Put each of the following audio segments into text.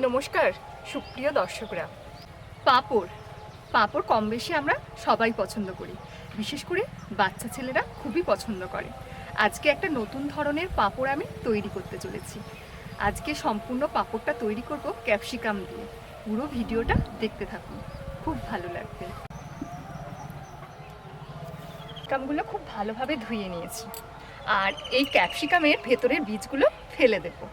নমস্কার, সুপ্রিয় দর্শকরা। পাঁপড়। পাঁপড় কম বেশি আমরা সবাই পছন্দ করি। বিশেষ করে বাচ্চা ছেলেরা খুবই পছন্দ করে। আজকে একটা নতুন ধরনের পাঁপড় আমি তৈরি করতে চলেছি। আজকে সম্পূর্ণ পাঁপড়টা তৈরি করব ক্যাপসিকাম দিয়ে। পুরো ভিডিওটা দেখতে থাকুন। খুব ভালো লাগবে। ক্যাপসিকামগুলো খুব ভালোভাবে ধুয়ে নিয়েছি। আর এই ক্যাপসিকামের ভেতরের বীজগুলো ফেলে দেবো।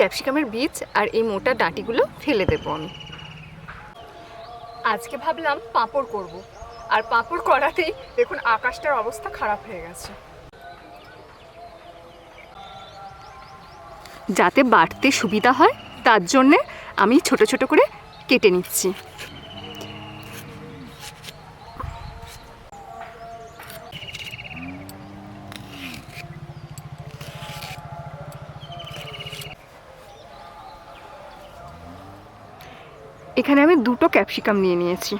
ক্যাপসিকামের বীজ আর এই মোটা ডাঁটিগুলো ফেলে দেব আমি। আজকে ভাবলাম পাঁপড় করব। আর পাঁপড় করাতেই দেখুন আকাশটার অবস্থা খারাপ হয়ে গেছে। যাতে বাড়তে সুবিধা হয়, তার জন্যে আমি ছোট ছোট করে কেটে নিচ্ছি। এখানে আমি দুটো ক্যাপসিকাম নিয়ে নিয়েছি।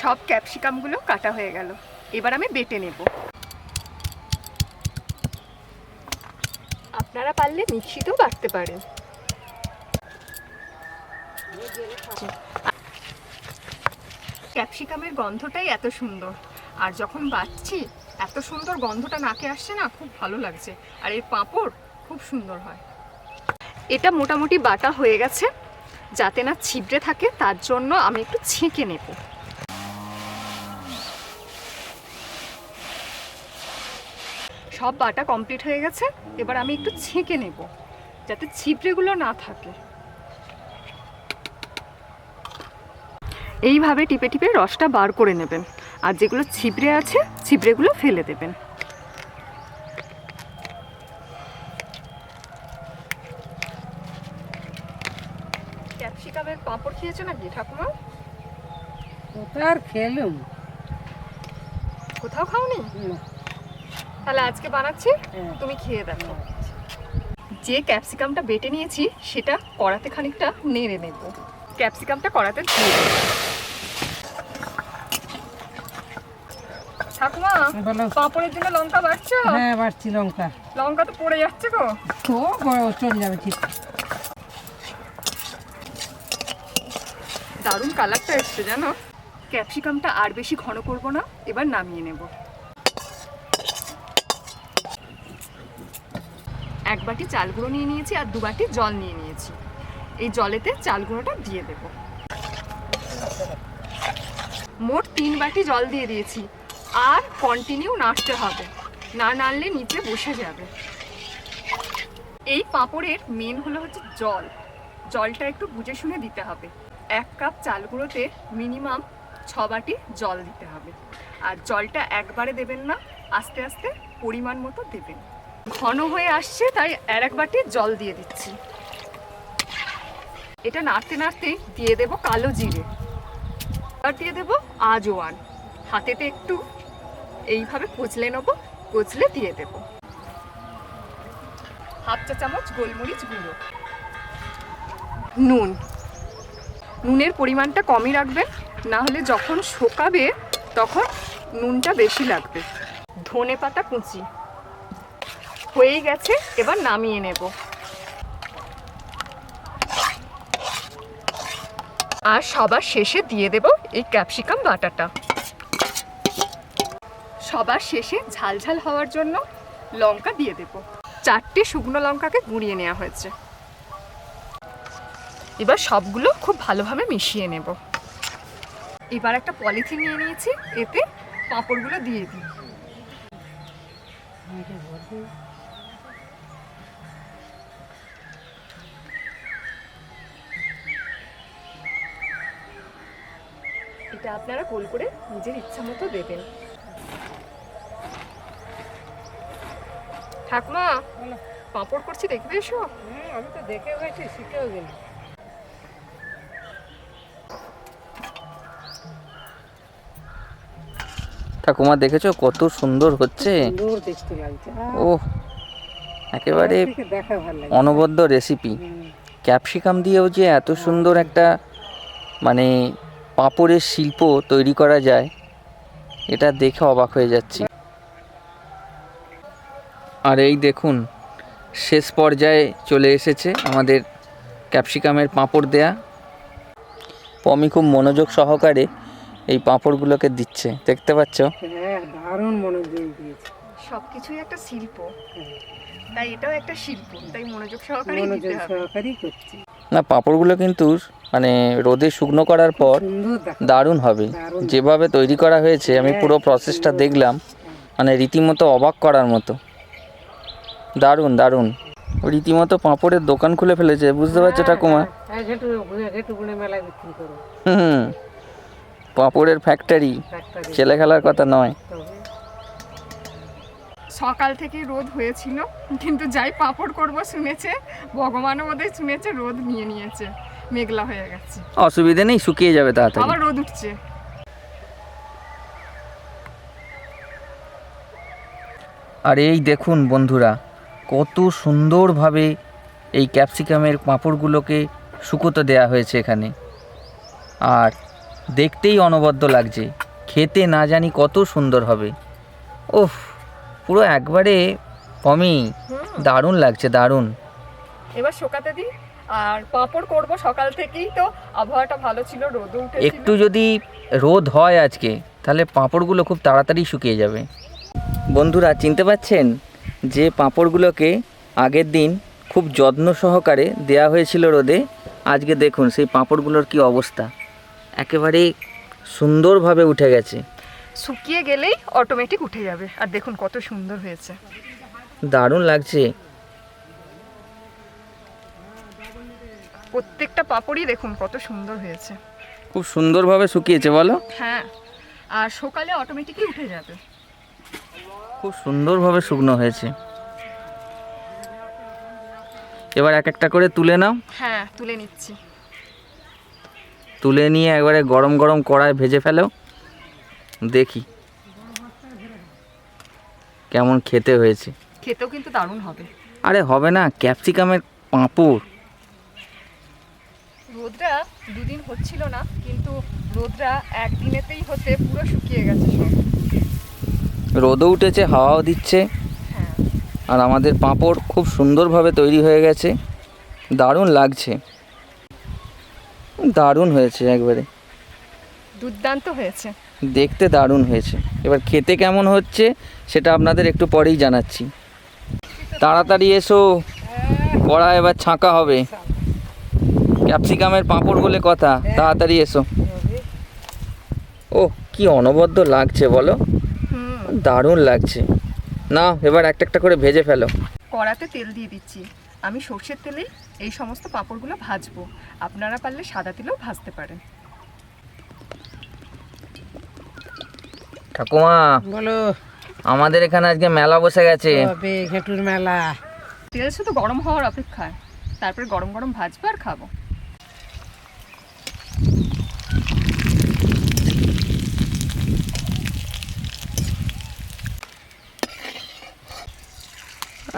সব ক্যাপসিকামগুলো কাটা হয়ে গেল। এবার আমি বেটে নেব। আপনারা পারলে মিক্সিতেও বাটতে পারেন। ক্যাপসিকামের গন্ধটাই এত সুন্দর। আর যখন বাচ্ছি, এত সুন্দর গন্ধটা নাকে আসছে না, খুব ভালো লাগছে। আর এই পাঁপড় খুব সুন্দর হয়। এটা মোটামুটি বাটা হয়ে গেছে। যাতে না ছিবড়ে থাকে, তার জন্য আমি একটু ছেঁকে নেব। সব বাটা কমপ্লিট হয়ে গেছে। এবার আমি একটু ছেঁকে নেব, যাতে ছিবড়েগুলো না থাকে। এইভাবে টিপে টিপে রসটা বার করে নেবেন। আর যেগুলো ছিবড়ে আছে ছিবড়েগুলো ফেলে দেবেন। ক্যাপসিকামের পাঁপড় খেয়েছো নাকি ঠাকুমা? কোথায় আর খেলুম? কোথাও খাওনি? তাহলে আজকে বানাচ্ছি হ্যাঁ। তুমি খেয়ে দেখো। যে ক্যাপসিকামটা বেটে নিয়েছি সেটা কড়াতে খানিকটা নেড়ে নেব। ক্যাপসিকামটা কড়াতে দিয়ে ঠাকুমা বলো। পাঁপড়ের জন্য লঙ্কা বাড়ছো হ্যাঁ বাড়ছি লঙ্কা। লঙ্কা তো পড়ে যাচ্ছে গো। তো চলে যাবে ঠিক। দারুণ কালারটা এসছে জানো? ক্যাপসিকামটা আর বেশি ঘন করব না এবার নামিয়ে নেব। এক বাটি চাল গুঁড়ো নিয়ে নিয়েছি আর দু বাটি জল নিয়ে নিয়েছি। এই জলেতে চাল গুঁড়োটা দিয়ে দেব। মোট তিন বাটি জল দিয়ে দিয়েছি। আর কন্টিনিউ নাড়তে হবে। না নাড়লে নিচে বসে যাবে। এই পাঁপড়ের মেন হলো হচ্ছে জল। জলটা একটু বুঝে শুনে দিতে হবে। এক কাপ চাল গুঁড়োতে মিনিমাম ছ বাটি জল দিতে হবে। আর জলটা একবারে দেবেন না, আস্তে আস্তে পরিমাণ মতো দেবেন। ঘন হয়ে আসছে, তাই আর এক বাটি জল দিয়ে দিচ্ছি। এটা নাড়তে নাড়তে দিয়ে দেব কালো জিরে। আর দিয়ে দেব আজওয়ান। হাতেতে একটু এইভাবে কুচলে নেব, কুচলে দিয়ে দেব। হাফ চা চামচ গোলমরিচ গুঁড়ো। নুন। নুনের পরিমাণটা কমই রাখবেন, না হলে যখন শোকাবে, তখন নুনটা বেশি লাগবে। ধনে পাতা কুচি। হয়েই গেছে, এবার নামিয়ে নেব। আর সবার শেষে দিয়ে দেব এই ক্যাপসিকাম বাটাটা। সবার শেষে ঝালঝাল হওয়ার জন্য লঙ্কা দিয়ে দেব। চারটে শুকনো লঙ্কাকে গুঁড়িয়ে নেওয়া হয়েছে। এবার সবগুলো খুব ভালোভাবে মিশিয়ে নেব। এবার একটা পলিথিন নিয়ে নিয়েছি, এতে পাঁপড়গুলো দিয়ে দিই। এটা আপনারা গোল করে নিজের ইচ্ছা মতো দেবেন। ঠাকুমা পাঁপড় করছি দেখবে এসো। আমি তো দেখে গেছি শিখেও গেলি। ঠাকুমা দেখেছ কত সুন্দর হচ্ছে? সুন্দর ও একেবারে আহ, থেকে দেখা ভালো লাগে অনবদ্য রেসিপি ক্যাপসিকাম দিয়েও যে এত সুন্দর একটা মানে পাঁপড়ের শিল্প তৈরি করা যায় এটা দেখে অবাক হয়ে যাচ্ছি। আর এই দেখুন শেষ পর্যায়ে চলে এসেছে আমাদের ক্যাপসিকামের পাঁপড় দেয়া। পমি খুব মনোযোগ সহকারে এই পাঁপড়গুলোকে দিচ্ছে দেখতে পাচ্ছ? হ্যাঁ দারুণ মনোযোগ দিয়েছে। সব কিছুই একটা শিল্প। হ্যাঁ, তাই এটাও একটা শিল্প তাই মনোযোগ সহকারে মনোযোগ সহকারেই করছি। না পাঁপড়গুলো কিন্তু মানে রোদে শুকনো করার পর দারুণ হবে। যেভাবে তৈরি করা হয়েছে আমি পুরো প্রসেসটা দেখলাম মানে রীতিমতো অবাক করার মতো। দারুণ দারুণ। রীতিমতো পাঁপড়ের দোকান খুলে ফেলেছে বুঝতে পারছ ঠাকুমা? হ্যাঁ হুম। পাঁপড়ের ফ্যাক্টরি ছেলে খেলার কথা নয়। সকাল থেকে রোদ হয়েছিল কিন্তু যাই পাপড় করব শুনেছে ভগবানও বোধহয় শুনেছে রোদ নিয়ে নিয়েছে মেঘলা হয়ে গেছে। অসুবিধে নেই শুকিয়ে যাবে তাড়াতাড়ি। আবার রোদ উঠছে। আর এই দেখুন বন্ধুরা কত সুন্দরভাবে এই ক্যাপসিকামের পাঁপড়গুলোকে শুকোতে দেয়া হয়েছে এখানে। আর দেখতেই অনবদ্য লাগছে খেতে না জানি কত সুন্দর হবে। ওফ পুরো একবারে কমই দারুণ লাগছে দারুণ। এবার শোকাতে দিই। আর পাঁপড় করব সকাল থেকেই তো আবহাওয়াটা ভালো ছিল রোদও উঠেছিল। একটু যদি রোদ হয় আজকে তাহলে পাঁপড়গুলো খুব তাড়াতাড়ি শুকিয়ে যাবে। বন্ধুরা চিনতে পাচ্ছেন যে পাঁপড়গুলোকে আগের দিন খুব যত্ন সহকারে দেয়া হয়েছিল রোদে আজকে দেখুন সেই পাঁপড়গুলোর কি অবস্থা। একেবারে সুন্দরভাবে উঠে গেছে। শুকিয়ে গেলেই অটোমেটিক উঠে যাবে। আর দেখুন কত সুন্দর হয়েছে। দারুণ লাগছে। প্রত্যেকটা পাপড়ই দেখুন কত সুন্দর হয়েছে। খুব সুন্দরভাবে শুকিয়েছে বলো। হ্যাঁ আর সকালে অটোমেটিকই উঠে যাবে। খুব সুন্দরভাবে শুকনো হয়েছে। এবার এক একটা করে তুলে নাও। হ্যাঁ তুলে নিচ্ছি। তুলে নিয়ে একবারে গরম গরম কড়ায় ভেজে ফেলো। দেখি কেমন খেতে হয়েছে। খেতেও কিন্তু দারুণ হবে। আরে হবে না ক্যাপসিকামের পাঁপড়। রোদটা দুদিন হচ্ছিল না কিন্তু রোদটা একদিনেতেই হতে পুরো শুকিয়ে গেছে সব। রোদও উঠেছে হাওয়াও দিচ্ছে। আর আমাদের পাঁপড় খুব সুন্দরভাবে তৈরি হয়ে গেছে। দারুণ লাগছে। দারুণ হয়েছে একবারে। দুর্দান্ত হয়েছে। দেখতে দারুণ হয়েছে। এবার খেতে কেমন হচ্ছে সেটা আপনাদের একটু পরেই জানাচ্ছি। তাড়াতাড়ি এসো। পড়া এবার ছাঁকা হবে। ক্যাপসিকামের পাঁপড় বলে কথা। তাড়াতাড়ি এসো। ও কি অনবদ্য লাগছে বলো। দারুণ লাগছে। না এবার একটা একটা করে ভেজে ফেলো। কড়াতে তেল দিয়ে দিচ্ছি। আমি সর্ষের তেলেই এই সমস্ত পাঁপড়গুলো ভাজবো। আপনারা পারলে সাদা তেলেও ভাজতে পারেন। ঠাকুমা বলো। আমাদের এখানে আজকে মেলা বসে গেছে। ঘেটুর মেলা? তেল শুধু গরম হওয়ার অপেক্ষায়। তারপরে গরম গরম ভাজবো আর খাব।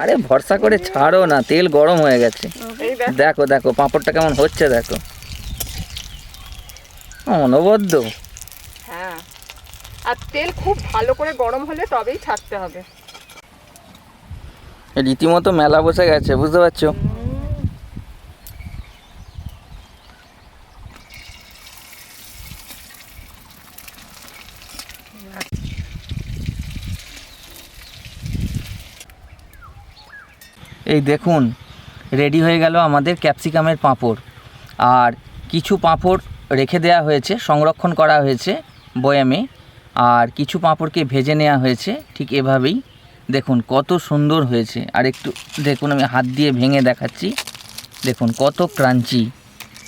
আরে ভরসা করে ছাড়ো না তেল গরম হয়ে গেছে। দেখো দেখো পাঁপড়টা কেমন হচ্ছে দেখো। অনবদ্য। হ্যাঁ। আর তেল খুব ভালো করে গরম হলে তবেই ছাড়তে হবে। রীতিমতো মেলা বসে গেছে বুঝতে পারছ? এই দেখুন রেডি হয়ে গেল আমাদের ক্যাপসিকামের পাঁপড়। আর কিছু পাঁপড় রেখে দেওয়া হয়েছে, সংরক্ষণ করা হয়েছে বয়ামে। আর কিছু পাঁপড়কে ভেজে নেওয়া হয়েছে, ঠিক এভাবেই। দেখুন, কত সুন্দর হয়েছে। আর একটু দেখুন, আমি হাত দিয়ে ভেঙে দেখাচ্ছি। দেখুন, কত ক্রাঞ্চি।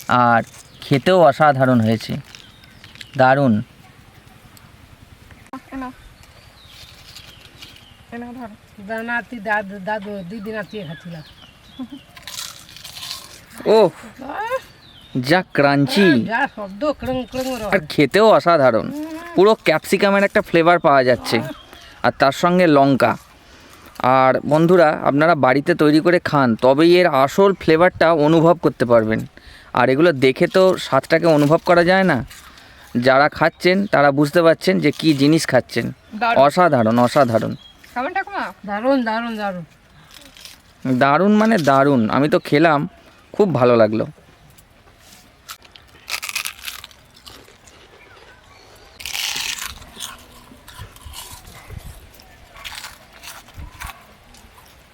আর খেতেও অসাধারণ হয়েছে। দারুণ। এনাও ধরো। দানাতি দাদু দাদু দিদি নাতি খাচ্ছিল। ও যা ক্রাঞ্চি। শব্দ আর খেতেও অসাধারণ। পুরো ক্যাপসিকামের একটা ফ্লেভার পাওয়া যাচ্ছে। আর তার সঙ্গে লঙ্কা। আর বন্ধুরা আপনারা বাড়িতে তৈরি করে খান তবেই এর আসল ফ্লেভারটা অনুভব করতে পারবেন। আর এগুলো দেখে তো স্বাদটাকে অনুভব করা যায় না। যারা খাচ্ছেন তারা বুঝতে পারছেন যে কি জিনিস খাচ্ছেন। অসাধারণ অসাধারণ। খাবেন ঠাকুমা? দারুণ দারুণ দারুণ। দারুণ মানে দারুণ। আমি তো খেলাম খুব ভালো লাগল।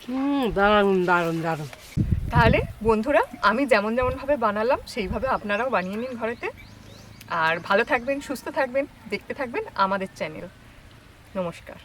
হুম দারুণ দারুণ দারুণ। তাহলে বন্ধুরা আমি যেমন যেমনভাবে বানালাম সেইভাবে আপনারাও বানিয়ে নিন ঘরেতে। আর ভালো থাকবেন সুস্থ থাকবেন দেখতে থাকবেন আমাদের চ্যানেল। নমস্কার।